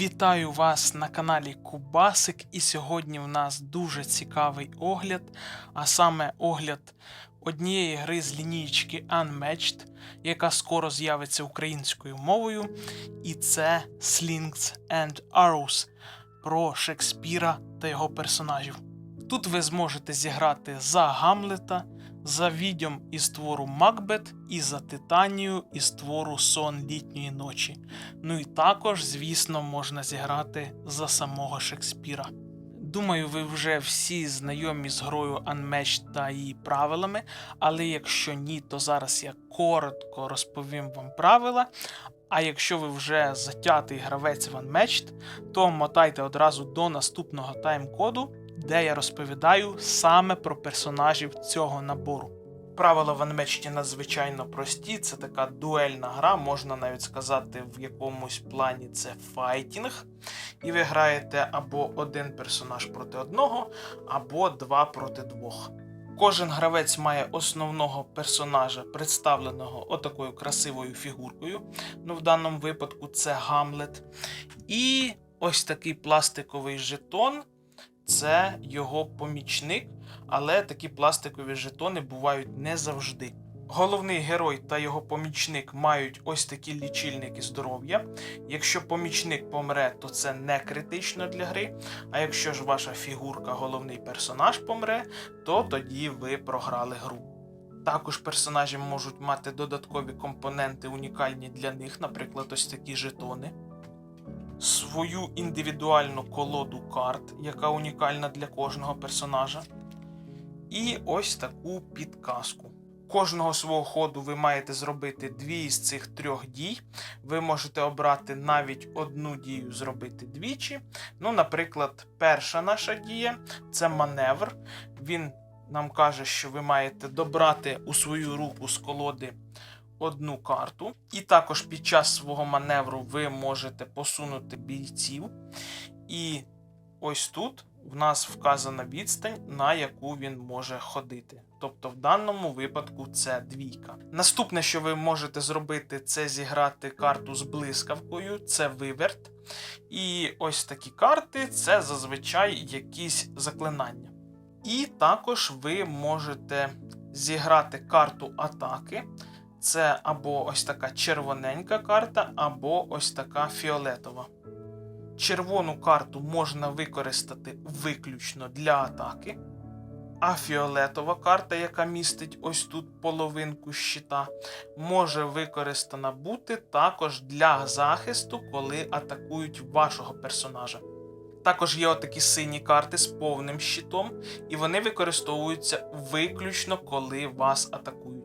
Вітаю вас на каналі Кубасик, і сьогодні в нас дуже цікавий огляд, а саме огляд однієї гри з лінійки Unmatched, яка скоро з'явиться українською мовою, і це Slings and Arrows про Шекспіра та його персонажів. Тут ви зможете зіграти за Гамлета, за відьом із твору Макбет і за Титанію із твору Сон літньої ночі. Ну і також, звісно, можна зіграти за самого Шекспіра. Думаю, ви вже всі знайомі з грою Unmatched та її правилами, але якщо ні, то зараз я коротко розповім вам правила. А якщо ви вже затятий гравець в Unmatched, то мотайте одразу до наступного тайм-коду, де я розповідаю саме про персонажів цього набору. Правила в Unmatched надзвичайно прості, це така дуельна гра, можна навіть сказати, в якомусь плані це файтінг. І ви граєте або один персонаж проти одного, або два проти двох. Кожен гравець має основного персонажа, представленого отакою красивою фігуркою. Ну, в даному випадку це Гамлет. І ось такий пластиковий жетон це його помічник, але такі пластикові жетони бувають не завжди. Головний герой та його помічник мають ось такі лічильники здоров'я. Якщо помічник помре, то це не критично для гри. А якщо ж ваша фігурка, головний персонаж помре, то тоді ви програли гру. Також персонажі можуть мати додаткові компоненти, унікальні для них, наприклад, ось такі жетони свою індивідуальну колоду карт, яка унікальна для кожного персонажа. І ось таку підказку. Кожного свого ходу ви маєте зробити дві з цих трьох дій. Ви можете обрати навіть одну дію зробити двічі. Ну, наприклад, перша наша дія це маневр. Він нам каже, що ви маєте добрати у свою руку з колоди одну карту. І також під час свого маневру ви можете посунути бійців. І ось тут в нас вказана відстань, на яку він може ходити. Тобто, в даному випадку це двійка. Наступне, що ви можете зробити, це зіграти карту з блискавкою, це виверт. І ось такі карти це зазвичай якісь заклинання. І також ви можете зіграти карту атаки. Це або ось така червоненька карта, або ось така фіолетова. Червону карту можна використати виключно для атаки. А фіолетова карта, яка містить ось тут половинку щита, може використана бути також для захисту, коли атакують вашого персонажа. Також є отакі сині карти з повним щитом, і вони використовуються виключно коли вас атакують.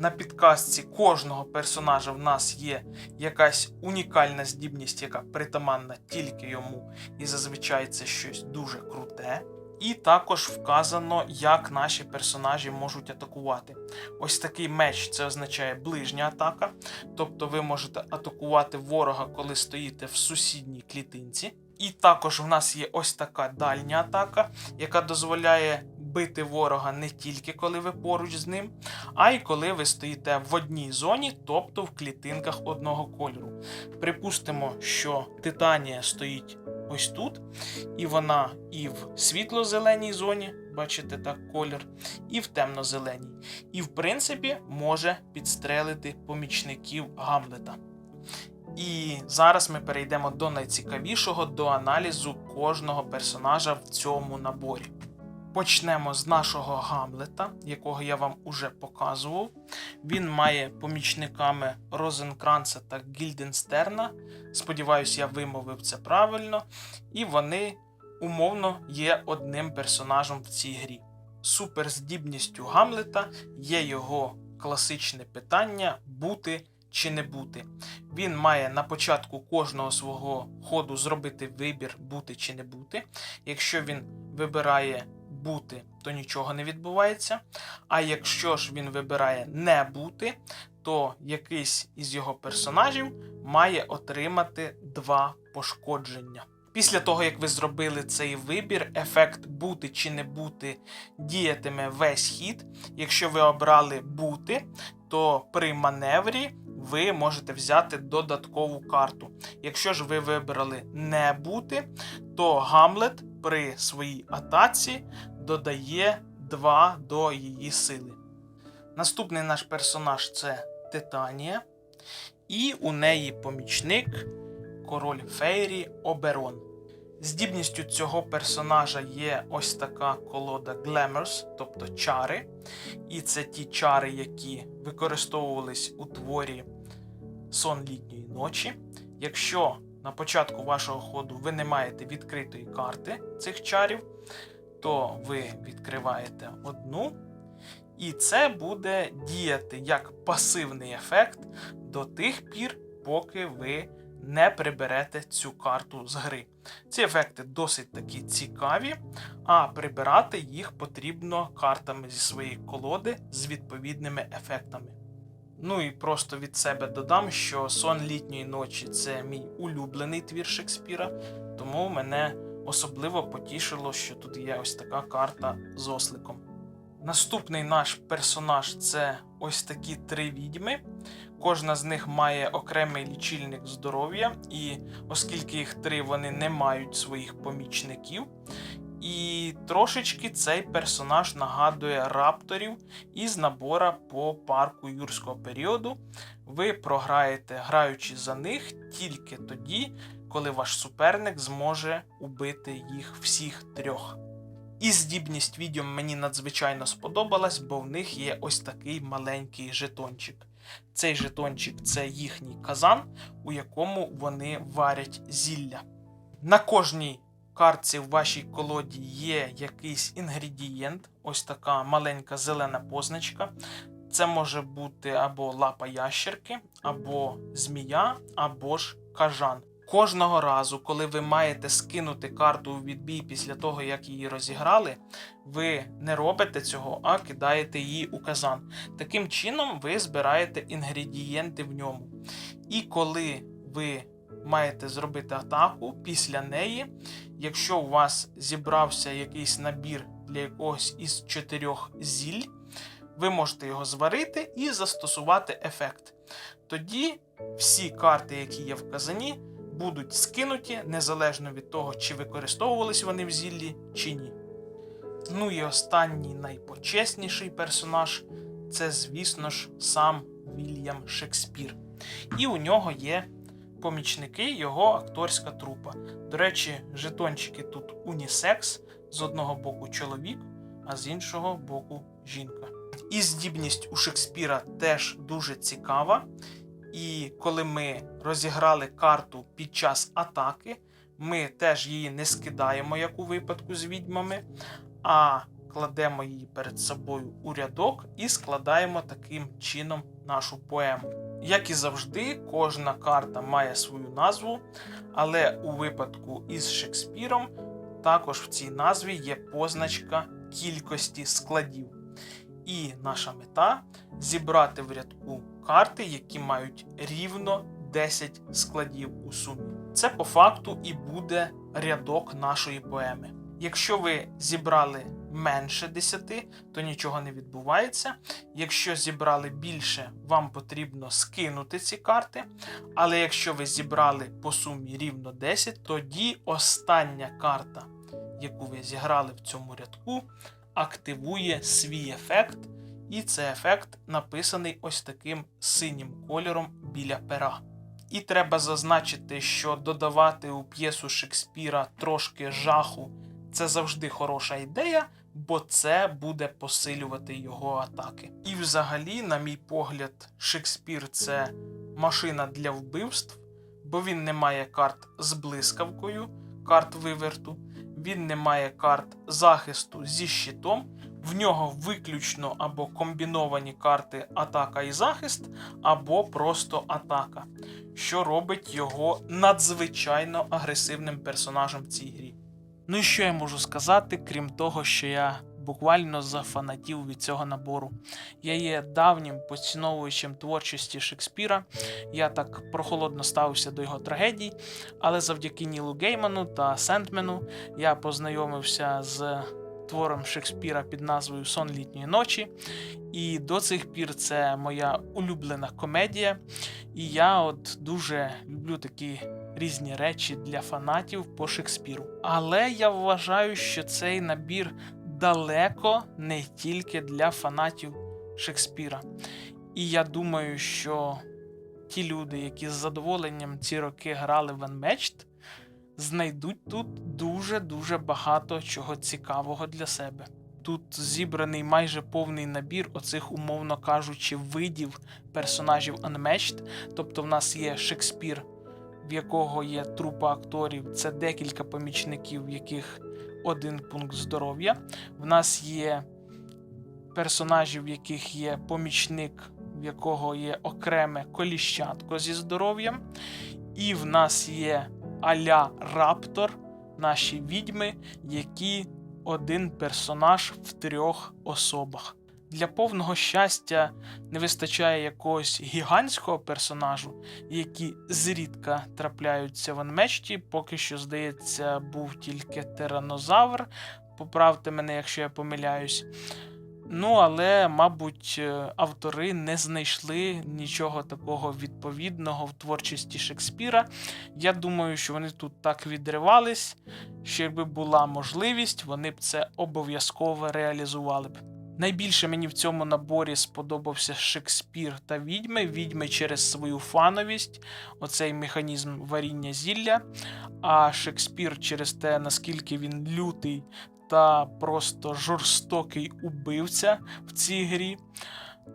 На підказці кожного персонажа в нас є якась унікальна здібність, яка притаманна тільки йому, і зазвичай це щось дуже круте. І також вказано, як наші персонажі можуть атакувати. Ось такий меч це означає ближня атака, тобто ви можете атакувати ворога, коли стоїте в сусідній клітинці. І також в нас є ось така дальня атака, яка дозволяє бити ворога не тільки коли ви поруч з ним, а й коли ви стоїте в одній зоні, тобто в клітинках одного кольору. Припустимо, що Титанія стоїть ось тут, і вона і в світло-зеленій зоні, бачите так, колір, і в темно-зеленій. І, в принципі, може підстрелити помічників Гамлета. І зараз ми перейдемо до найцікавішого, до аналізу кожного персонажа в цьому наборі. Почнемо з нашого Гамлета, якого я вам уже показував. Він має помічниками Розенкранца та Гільденстерна. Сподіваюсь, я вимовив це правильно. І вони умовно є одним персонажем в цій грі. Суперздібністю Гамлета є його класичне питання бути чи не бути. Він має на початку кожного свого ходу зробити вибір бути чи не бути. Якщо він вибирає бути, то нічого не відбувається. А якщо ж він вибирає не бути, то якийсь із його персонажів має отримати два пошкодження. Після того, як ви зробили цей вибір, ефект бути чи не бути діятиме весь хід. Якщо ви обрали бути, то при маневрі ви можете взяти додаткову карту. Якщо ж ви вибрали не бути, то Гамлет при своїй атаці додає 2 до її сили. Наступний наш персонаж це Титанія, і у неї помічник король Фейрі Оберон. Здібністю цього персонажа є ось така колода Glamours, тобто чари. І це ті чари, які використовувались у творі Сон літньої ночі. Якщо на початку вашого ходу ви не маєте відкритої карти цих чарів, то ви відкриваєте одну, і це буде діяти як пасивний ефект до тих пір, поки ви не приберете цю карту з гри. Ці ефекти досить такі цікаві, а прибирати їх потрібно картами зі своєї колоди з відповідними ефектами. Ну і просто від себе додам, що сон літньої ночі це мій улюблений твір Шекспіра, тому мене особливо потішило, що тут є ось така карта з осликом. Наступний наш персонаж це ось такі три відьми. Кожна з них має окремий лічильник здоров'я, і оскільки їх три, вони не мають своїх помічників. І трошечки цей персонаж нагадує рапторів із набора по парку юрського періоду. Ви програєте, граючи за них тільки тоді, коли ваш суперник зможе убити їх всіх трьох. І здібність відьом мені надзвичайно сподобалась, бо в них є ось такий маленький жетончик. Цей жетончик це їхній казан, у якому вони варять зілля. На кожній картці в вашій колоді є якийсь інгредієнт, ось така маленька зелена позначка. Це може бути або лапа ящерки, або змія, або ж кажан. Кожного разу, коли ви маєте скинути карту у відбій після того, як її розіграли, ви не робите цього, а кидаєте її у казан. Таким чином, ви збираєте інгредієнти в ньому. І коли ви маєте зробити атаку після неї, якщо у вас зібрався якийсь набір для якогось із чотирьох зіль, ви можете його зварити і застосувати ефект. Тоді всі карти, які є в казані, будуть скинуті незалежно від того, чи використовувались вони в зіллі, чи ні. Ну і останній найпочесніший персонаж це, звісно ж, сам Вільям Шекспір. І у нього є помічники його акторська трупа. До речі, жетончики тут унісекс, з одного боку чоловік, а з іншого боку жінка. І здібність у Шекспіра теж дуже цікава. І коли ми розіграли карту під час атаки, ми теж її не скидаємо, як у випадку з відьмами, а кладемо її перед собою у рядок і складаємо таким чином нашу поему. Як і завжди, кожна карта має свою назву, але у випадку із Шекспіром також в цій назві є позначка кількості складів. І наша мета зібрати в рядку карти, які мають рівно 10 складів у сумі. Це по факту і буде рядок нашої поеми. Якщо ви зібрали менше 10, то нічого не відбувається. Якщо зібрали більше, вам потрібно скинути ці карти. Але якщо ви зібрали по сумі рівно 10, тоді остання карта, яку ви зіграли в цьому рядку, активує свій ефект. І цей ефект написаний ось таким синім кольором біля пера. І треба зазначити, що додавати у п'єсу Шекспіра трошки жаху це завжди хороша ідея, бо це буде посилювати його атаки. І взагалі, на мій погляд, Шекспір це машина для вбивств, бо він не має карт з блискавкою, карт виверту, він не має карт захисту зі щитом. В нього виключно або комбіновані карти атака і захист, або просто атака, що робить його надзвичайно агресивним персонажем в цій грі. Ну і що я можу сказати, крім того, що я буквально зафанатів від цього набору. Я є давнім поціновуючим творчості Шекспіра. Я так прохолодно ставився до його трагедій, але завдяки Нілу Гейману та Сендмену я познайомився з твором Шекспіра під назвою Сон літньої ночі. І до цих пір це моя улюблена комедія. І я от дуже люблю такі різні речі для фанатів по Шекспіру. Але я вважаю, що цей набір далеко не тільки для фанатів Шекспіра. І я думаю, що ті люди, які з задоволенням ці роки грали в Unmatched, знайдуть тут дуже-дуже багато чого цікавого для себе. Тут зібраний майже повний набір оцих, умовно кажучи, видів персонажів Unmatched. Тобто в нас є Шекспір, в якого є трупа акторів, це декілька помічників, в яких один пункт здоров'я. В нас є персонажі, в яких є помічник, в якого є окреме коліщатко зі здоров'ям. І в нас є аля Раптор, наші відьми, які один персонаж в трьох особах. Для повного щастя не вистачає якогось гігантського персонажу, які зрідка трапляються в анмечті. Поки що, здається, був тільки тиранозавр. Поправте мене, якщо я помиляюсь. Ну, але, мабуть, е, автори не знайшли нічого такого відповідного в творчості Шекспіра. Я думаю, що вони тут так відривались, що якби була можливість, вони б це обов'язково реалізували б. Найбільше мені в цьому наборі сподобався Шекспір та відьми. Відьми через свою фановість, оцей механізм варіння зілля. А Шекспір через те, наскільки він лютий та просто жорстокий убивця в цій грі.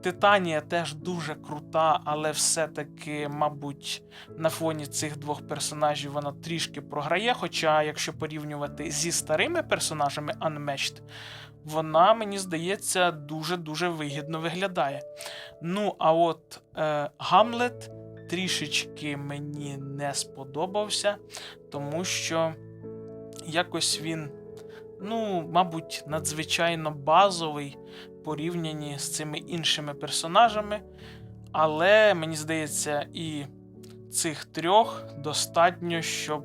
Титанія теж дуже крута, але все-таки, мабуть, на фоні цих двох персонажів вона трішки програє. Хоча, якщо порівнювати зі старими персонажами Unmatched, вона, мені здається, дуже-дуже вигідно виглядає. Ну, а от е, Гамлет трішечки мені не сподобався, тому що якось він ну, мабуть, надзвичайно базовий порівняні з цими іншими персонажами. Але мені здається, і цих трьох достатньо, щоб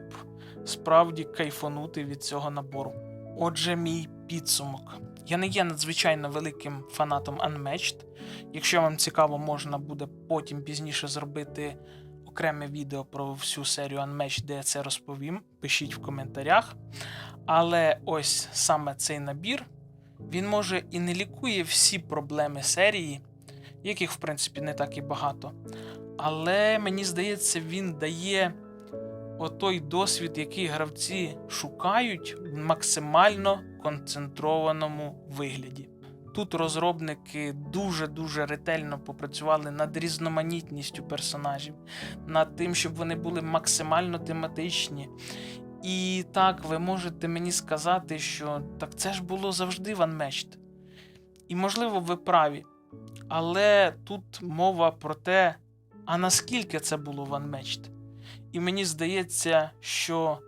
справді кайфанути від цього набору. Отже, мій підсумок. Я не є надзвичайно великим фанатом Unmatched. Якщо вам цікаво, можна буде потім пізніше зробити окреме відео про всю серію Unmatched, де я це розповім. Пишіть в коментарях. Але ось саме цей набір, він може і не лікує всі проблеми серії, яких, в принципі, не так і багато. Але мені здається, він дає отой досвід, який гравці шукають в максимально концентрованому вигляді. Тут розробники дуже-дуже ретельно попрацювали над різноманітністю персонажів, над тим, щоб вони були максимально тематичні. І так, ви можете мені сказати, що так це ж було завжди в Unmatched. І, можливо, ви праві. Але тут мова про те, а наскільки це було в Unmatched. І мені здається, що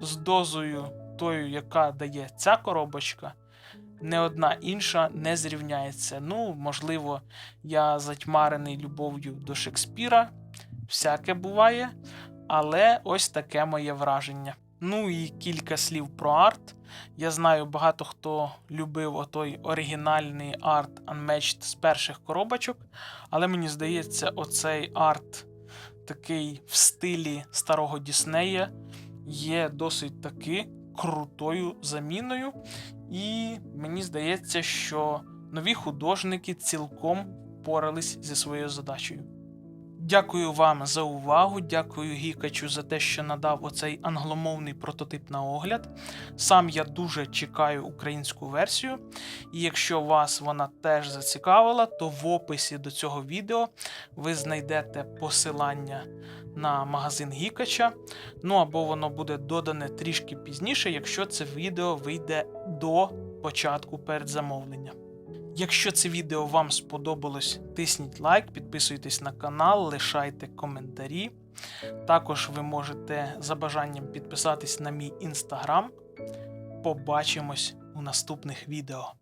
з дозою тою, яка дає ця коробочка, не одна інша не зрівняється. Ну, можливо, я затьмарений любов'ю до Шекспіра, всяке буває, але ось таке моє враження. Ну і кілька слів про арт. Я знаю, багато хто любив отой оригінальний арт Unmatched з перших коробочок, але мені здається, оцей арт такий в стилі старого Діснея є досить таки крутою заміною. І мені здається, що нові художники цілком впорались зі своєю задачею. Дякую вам за увагу. Дякую Гікачу за те, що надав оцей англомовний прототип на огляд. Сам я дуже чекаю українську версію. І якщо вас вона теж зацікавила, то в описі до цього відео ви знайдете посилання на магазин Гікача. Ну або воно буде додане трішки пізніше, якщо це відео вийде до початку передзамовлення. Якщо це відео вам сподобалось, тисніть лайк, підписуйтесь на канал, лишайте коментарі. Також ви можете за бажанням підписатись на мій інстаграм. Побачимось у наступних відео.